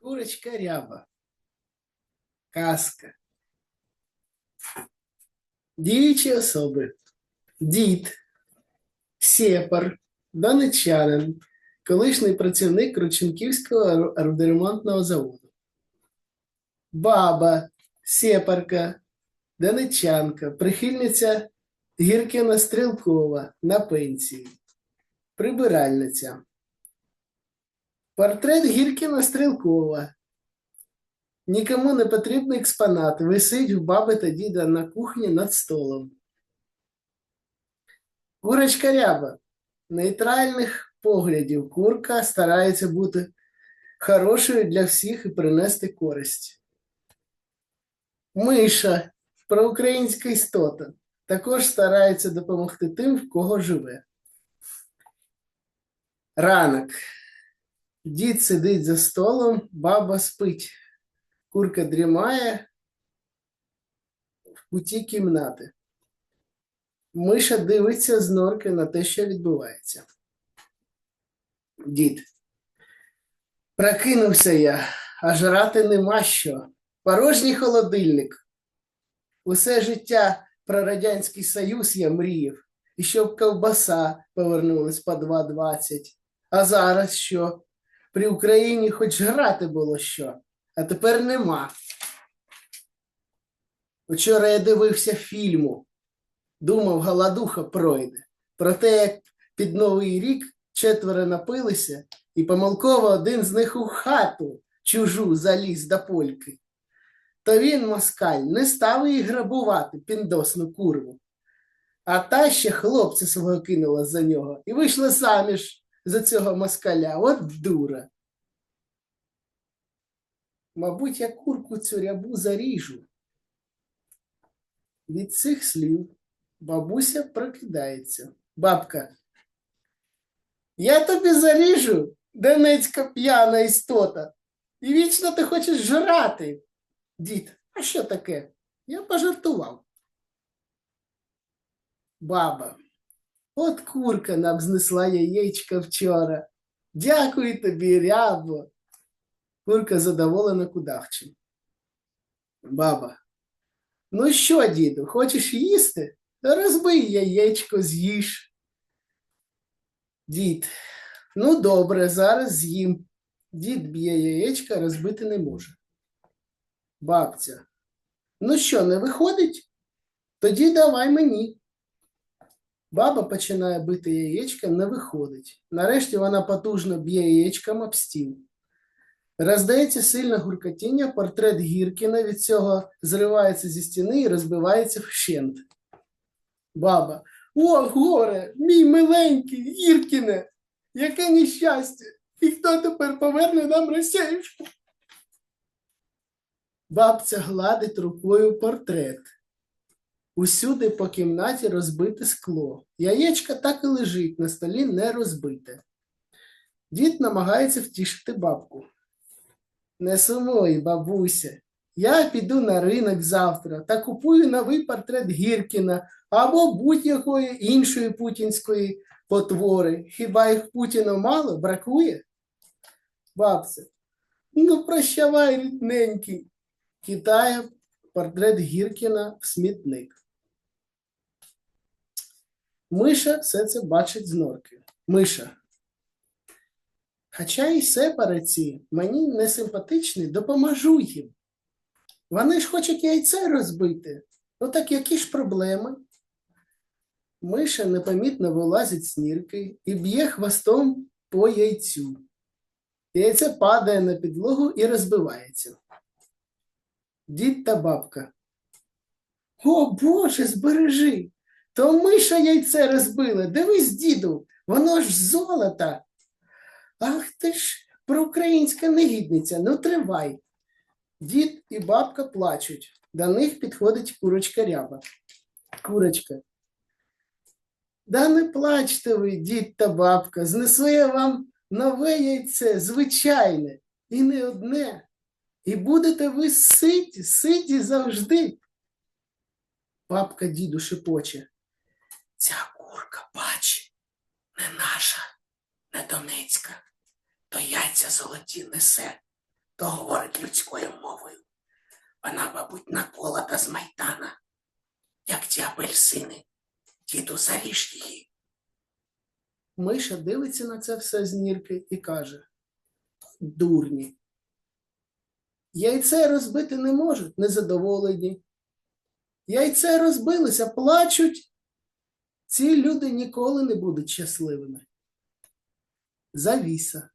Курочка ряба. Казка. Діючі особи. Дід, Сєпар, донечанин, колишній працівник Крученківського ремонтного заводу. Баба, Сєпарка, донечанка, прихильниця Гіркіна Стрілкова на пенсії. Прибиральниця. Портрет Гіркіна Стрілкова. Нікому не потрібний експонат. Висить у баби та діда на кухні над столом. Курочка ряба. Нейтральних поглядів. Курка старається бути хорошою для всіх і принести користь. Миша. Проукраїнська істота. Також старається допомогти тим, в кого живе. Ранок. Дід сидить за столом, баба спить. Курка дрімає в куті кімнати. Миша дивиться з норки на те, що відбувається. Дід. Прокинувся я, а жрати нема що. Порожній холодильник. Усе життя про Радянський Союз я мріяв, і щоб ковбаса повернулась по 2,20. А зараз що? При Україні хоч грати було що, а тепер нема. Вчора я дивився фільму, думав, голодуха пройде. Про те, як під Новий рік четверо напилися, і помилково один з них у хату чужу заліз до польки. То він, москаль, не став її грабувати, піндосну курву. А та ще хлопця свого кинула за нього і вийшла заміж за цього москаля. От дура. Мабуть, я курку цю рябу заріжу. Від цих слів бабуся прокидається. Бабка. Я тобі заріжу, донецька п'яна істота. І вічно ти хочеш жрати. Дід, а що таке? Я пожартував. Баба. От курка нам знесла яєчка вчора. Дякую тобі, рябо. Курка задоволена кудахчем. Баба. Ну що, діду, хочеш їсти? Розбий яєчко, з'їж. Дід. Ну, добре, зараз з'їм. Дід б'є яєчка, розбити не може. Бабця. Ну що, не виходить? Тоді давай мені. Баба починає бити яєчка, не виходить. Нарешті вона потужно б'є яєчком об стіл. Роздається сильне гуркотіння, портрет Гіркіна від цього зривається зі стіни і розбивається вщент. Баба. О, горе, мій миленький, Гіркіне, яке нещастя! І хто тепер поверне нам Росіюшку? Бабця гладить рукою портрет. Усюди по кімнаті розбите скло. Яєчко так і лежить, на столі не розбите. Дід намагається втішити бабку. Не сумуй, бабуся. Я піду на ринок завтра та купую новий портрет Гіркіна або будь-якої іншої путінської потвори. Хіба їх Путіну мало бракує? Бабця. Ну, прощавай, рідненький. Китає портрет Гіркіна в смітник. Миша все це бачить з норки. Миша. Хоча і сепараці мені не симпатичні, допоможу їм. Вони ж хочуть яйце розбити. Ну так які ж проблеми? Миша непомітно вилазить з нірки і б'є хвостом по яйцю. Яйце падає на підлогу і розбивається. Дід та бабка. О Боже, збережи! То миша яйце розбила. Дивись, діду, воно ж золота. Ах ти ж проукраїнська негідниця, ну тривай. Дід і бабка плачуть. До них підходить курочка ряба. Курочка. Да не плачте ви, дід та бабка, знесу я вам нове яйце, звичайне, і не одне. І будете ви ситі, ситі завжди. Бабка діду шепоче. Ця курка, бач, не наша, не донецька, то яйця золоті несе, то говорить людською мовою. Вона, мабуть, наколота з майдана, як ті апельсини. Діду, заріж її. Миша дивиться на це все з нірки і каже: Дурні. Яйце розбити не можуть, незадоволені. Яйце розбилося, плачуть. Ці люди ніколи не будуть щасливими. Завіса.